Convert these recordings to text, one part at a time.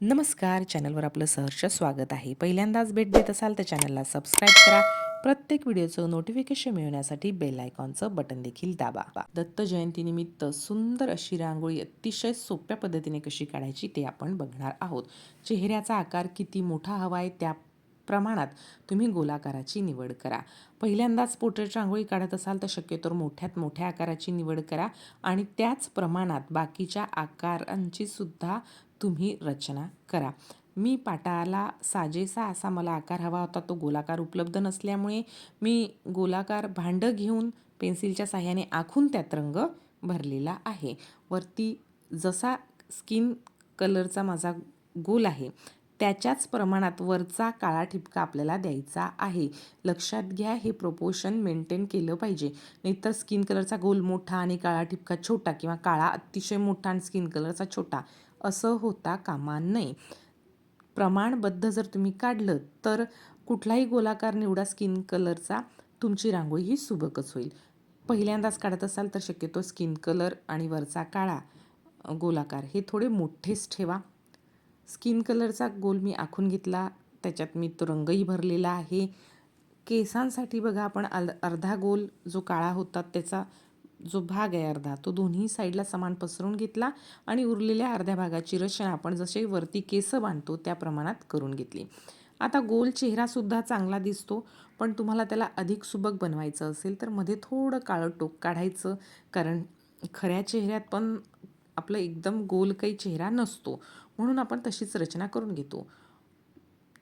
नमस्कार चॅनलवर आपलं सहर्ष स्वागत आहे. पहिल्यांदाच भेट देत असाल तर चॅनलला सबस्क्राईब करा. प्रत्येक व्हिडिओचं नोटिफिकेशन मिळवण्यासाठी बेल आयकॉनचं बटन देखील दाबा. दत्त जयंतीनिमित्त सुंदर अशी रांगोळी अतिशय सोप्या पद्धतीने कशी काढायची ते आपण बघणार आहोत. चेहऱ्याचा आकार किती मोठा हवा आहे त्या प्रमाणात तुम्ही गोलाकाराची निवड करा. पहिल्यांदाच पोर्ट्रेट रांगोळी काढत असाल तर शक्यतो मोठ्यात मोठ्या आकाराची निवड करा आणि त्याच प्रमाणात बाकीच्या आकारांची सुद्धा तुम्ही रचना करा. मी पाटाला साजेसा असा मला आकार हवा होता तो गोलाकार उपलब्ध नसल्यामुळे मी गोलाकार भांडं घेऊन पेन्सिलच्या साह्याने आखून त्यात रंग भरलेला आहे. वरती जसा स्किन कलरचा माझा गोल आहे त्याच्याच प्रमाणात वरचा काळा ठिपका आपल्याला द्यायचा आहे. लक्षात घ्या हे प्रोपोर्शन मेंटेन केलं पाहिजे. नाहीतर स्किन कलरचा गोल मोठा आणि काळा ठिपका छोटा किंवा काळा अतिशय मोठा आणि स्किन कलरचा छोटा. असं होता कामा नये. प्रमाणबद्ध जर तुम्ही काढलं तर कुठलाही गोलाकार निवडा स्किन कलरचा तुमची रांगोळी ही सुबकच होईल. पहिल्यांदाच काढत असाल तर शक्यतो स्किन कलर आणि वरचा काळा गोलाकार हे थोडे मोठेच ठेवा. स्किन कलरचा गोल मी आखून घेतला त्याच्यात मी तो रंगही भरलेला आहे. केसांसाठी बघा आपण अर्धा गोल जो काळा होता त्याचा जो भाग आहे अर्धा तो दोन्ही साईडला समान पसरून घेतला आणि उरलेल्या अर्ध्या भागाची रचना आपण जसे वरती केस बांधतो त्या प्रमाणात करून घेतली. आता गोल चेहरासुद्धा चांगला दिसतो पण तुम्हाला त्याला अधिक सुबक बनवायचं असेल तर मध्ये थोडं काळं टोक काढायचं कारण खऱ्या चेहऱ्यात पण आपलं एकदम गोल काही चेहरा नसतो म्हणून आपण तशीच रचना करून घेतो.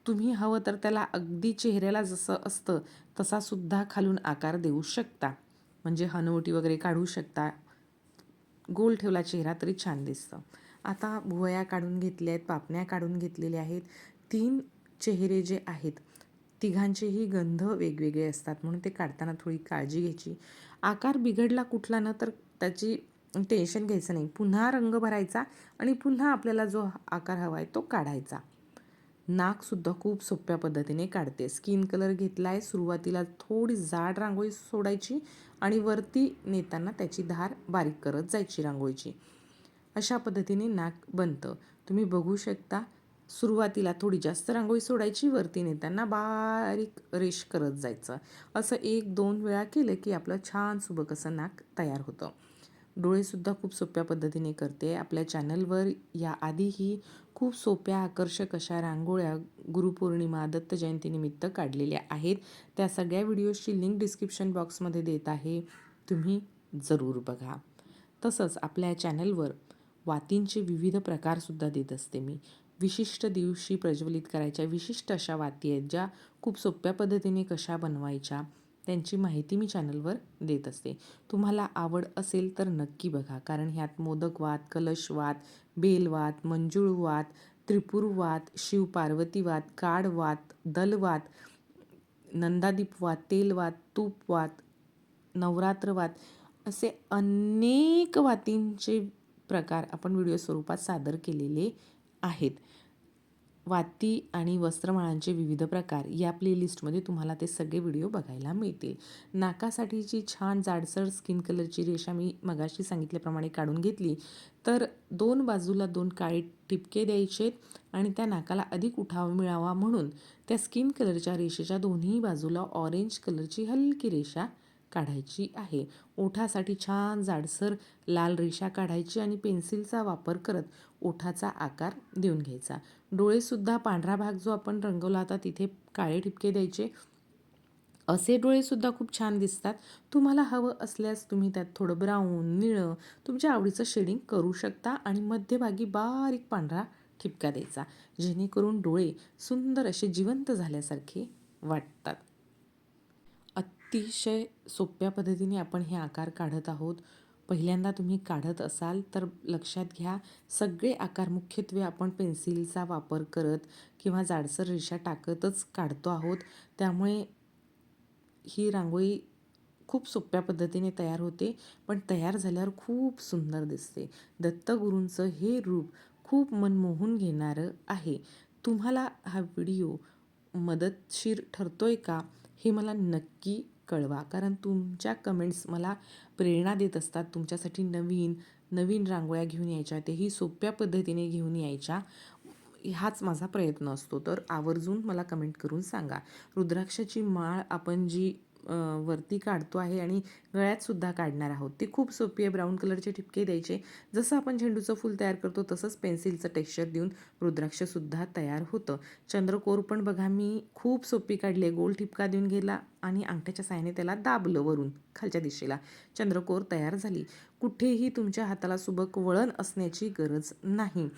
तुम्ही हवं तर त्याला अगदी चेहऱ्याला जसं असतं तसासुद्धा खालून आकार देऊ शकता. म्हणजे हनुवटी वगैरे काढू शकता. गोल ठेवला चेहरा तरी छान दिसतं. आता भुवया काढून घेतल्या आहेत पापण्या काढून घेतलेल्या आहेत. तीन चेहरे जे आहेत तिघांचेही गंध वेगवेगळे असतात म्हणून ते काढताना थोडी काळजी घ्यायची. आकार बिघडला कुठला ना तर त्याची टेन्शन घ्यायचं नाही. पुन्हा रंग भरायचा आणि पुन्हा आपल्याला जो आकार हवा आहे तो काढायचा. नाकसुद्धा खूप सोप्या पद्धतीने काढते. स्किन कलर घेतला आहे सुरुवातीला थोडी जाड रांगोळी सोडायची आणि वरती नेताना त्याची धार बारीक करत जायची रांगोळीची. अशा पद्धतीने नाक बनतं. तुम्ही बघू शकता सुरुवातीला थोडी जास्त रांगोळी सोडायची वरती नेताना बारीक रेश करत जायचं. असं एक दोन वेळा केलं की आपलं छान सुबक असं नाक तयार होतं. डोळेसुद्धा खूप सोप्या पद्धतीने करते. आपल्या चॅनलवर या आधीही खूप सोप्या आकर्षक अशा रांगोळ्या गुरुपौर्णिमा दत्त जयंतीनिमित्त काढलेल्या आहेत. त्या सगळ्या व्हिडिओजची लिंक डिस्क्रिप्शन बॉक्समध्ये देत आहे. तुम्ही जरूर बघा. तसंच आपल्या चॅनलवर वातींचे विविध प्रकारसुद्धा देत असते मी. विशिष्ट दिवशी प्रज्वलित करायच्या विशिष्ट अशा वाती आहेत ज्या खूप सोप्या पद्धतीने कशा बनवायच्या त्यांची माहिती मी चॅनलवर देत असते. तुम्हाला आवड असेल तर नक्की बघा कारण ह्यात मोदकवाद कलशवाद बेलवाद मंजुळवाद त्रिपुरवाद शिवपार्वतीवाद काडवाद दलवाद नंदादीपवाद तेलवाद तूपवाद नवरात्रवाद असे अनेक वातींचे प्रकार आपण व्हिडिओ स्वरूपात सादर केलेले आहेत. वाती आणि वस्त्रमाळांचे विविध प्रकार या प्लेलिस्टमध्ये तुम्हाला ते सगळे व्हिडिओ बघायला मिळतील. नाकासाठीची छान जाडसर स्किन कलरची रेषा मी मगाशी सांगितल्याप्रमाणे काढून घेतली. तर दोन बाजूला दोन काळे टिपके द्यायचे आणि त्या नाकाला अधिक उठाव मिळावा म्हणून त्या स्किन कलरच्या रेषेच्या दोन्ही बाजूला ऑरेंज कलरची हलकी रेषा काढायची आहे. ओठासाठी छान जाडसर लाल रेषा काढायची आणि पेन्सिलचा वापर करत ओठाचा आकार देऊन घ्यायचा. डोळेसुद्धा पांढरा भाग जो आपण रंगवला होता तिथे काळे ठिपके द्यायचे. असे डोळेसुद्धा खूप छान दिसतात. तुम्हाला हवं असल्यास तुम्ही त्यात थोडं ब्राऊन निळं तुमच्या आवडीचं शेडिंग करू शकता आणि मध्यभागी बारीक पांढरा ठिपका द्यायचा. जेणेकरून डोळे सुंदर असे जिवंत झाल्यासारखे वाटतात. अतिशय सोप्या पद्धतीने आपण हे आकार काढत आहोत. पहिल्यांदा तुम्ही काढत असाल तर लक्षात घ्या सगळे आकार मुख्यत्वे आपण पेन्सिलचा वापर करत किंवा जाडसर रेषा टाकतच काढतो आहोत. त्यामुळे ही रांगोळी खूप सोप्या पद्धतीने तयार होते पण तयार झाल्यावर खूप सुंदर दिसते. दत्तगुरूंचं हे रूप खूप मनमोहून घेणारं आहे. तुम्हाला हा व्हिडिओ मदतशीर ठरतोय का हे मला नक्की कळवा. कारण तुमच्या कमेंट्स मला प्रेरणा देत असतात. तुमच्यासाठी नवीन नवीन रांगोळ्या घेऊन यायच्या तेही सोप्या पद्धतीने घेऊन यायच्या. हाच माझा प्रयत्न असतो. तर आवर्जून मला कमेंट करून सांगा. रुद्राक्षाची माळ आपण जी वरती काढतो आहे आणि गळ्यातसुद्धा काढणार आहोत. ती खूप सोपी आहे. ब्राऊन कलरचे ठिपके द्यायचे. जसं आपण झेंडूचं फूल तयार करतो तसंच पेन्सिलचं टेक्स्चर देऊन रुद्राक्षसुद्धा तयार होतं. चंद्रकोर पण बघा मी खूप सोपी काढली आहे. गोल ठिपका देऊन गेला आणि अंगठ्याच्या साहाय्याने त्याला दाबलं वरून खालच्या दिशेला. चंद्रकोर तयार झाली. कुठेही तुमच्या हाताला सुबक वळण असण्याची गरज नाही.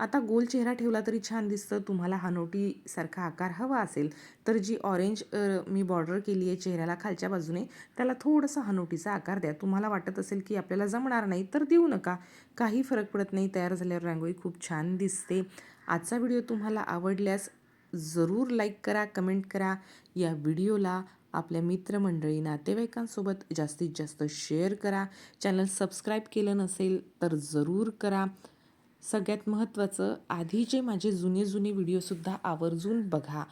आता गोल चेहरा ठेवला तरी छान दिसतं. तुम्हाला हनोटीसारखा आकार हवा असेल तर जी ऑरेंज मी बॉर्डर केली आहे चेहऱ्याला खालच्या बाजूने त्याला थोडंसं हनोटीचा आकार द्या. तुम्हाला वाटत असेल की आपल्याला जमणार नाही तर देऊ नका. काही फरक पडत नाही तयार झाल्यावर रांगोळी खूप छान दिसते. आजचा व्हिडिओ तुम्हाला आवडल्यास जरूर लाईक करा कमेंट करा. या व्हिडिओला आपल्या मित्रमंडळी नातेवाईकांसोबत जास्तीत जास्त शेअर करा. चॅनल सबस्क्राईब केलं नसेल तर जरूर करा. सगळ्यात महत्त्वाचं आधीचे माझे जुने जुने व्हिडिओसुद्धा आवर्जून बघा.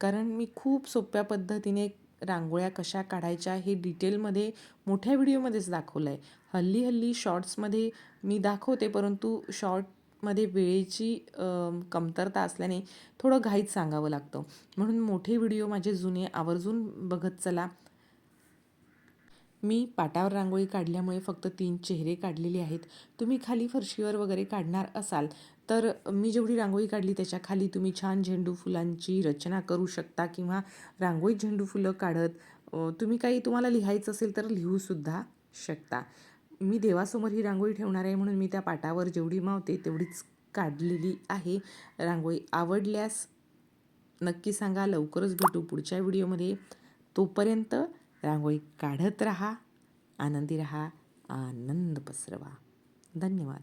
कारण मी खूप सोप्या पद्धतीने रांगोळ्या कशा काढायच्या हे डिटेलमध्ये मोठ्या व्हिडिओमध्येच दाखवलं आहे हल्ली हल्ली शॉर्ट्समध्ये मी दाखवते परंतु शॉर्टमध्ये वेळेची कमतरता असल्याने थोडं घाईत सांगावं लागतं. म्हणून मोठे व्हिडिओ माझे जुने आवर्जून बघत चला. मी पाटावर रांगोळी काढल्यामुळे फक्त तीन चेहरे काढलेले आहेत. तुम्ही खाली फरशीवर वगैरे काढणार असाल तर मी जेवढी रांगोळी काढली त्याच्याखाली तुम्ही छान झेंडू फुलांची रचना करू शकता किंवा रांगोळीत झेंडू फुलं काढत तुम्ही काही तुम्हाला लिहायचं असेल तर लिहूसुद्धा शकता. मी देवासमोर ही रांगोळी ठेवणार आहे म्हणून मी त्या पाटावर जेवढी मावते तेवढीच काढलेली आहे. रांगोळी आवडल्यास नक्की सांगा लवकरच भेटू पुढच्या व्हिडिओमध्ये. तोपर्यंत रांगोळी काढत राहा आनंदी राहा आनंद पसरवा. धन्यवाद.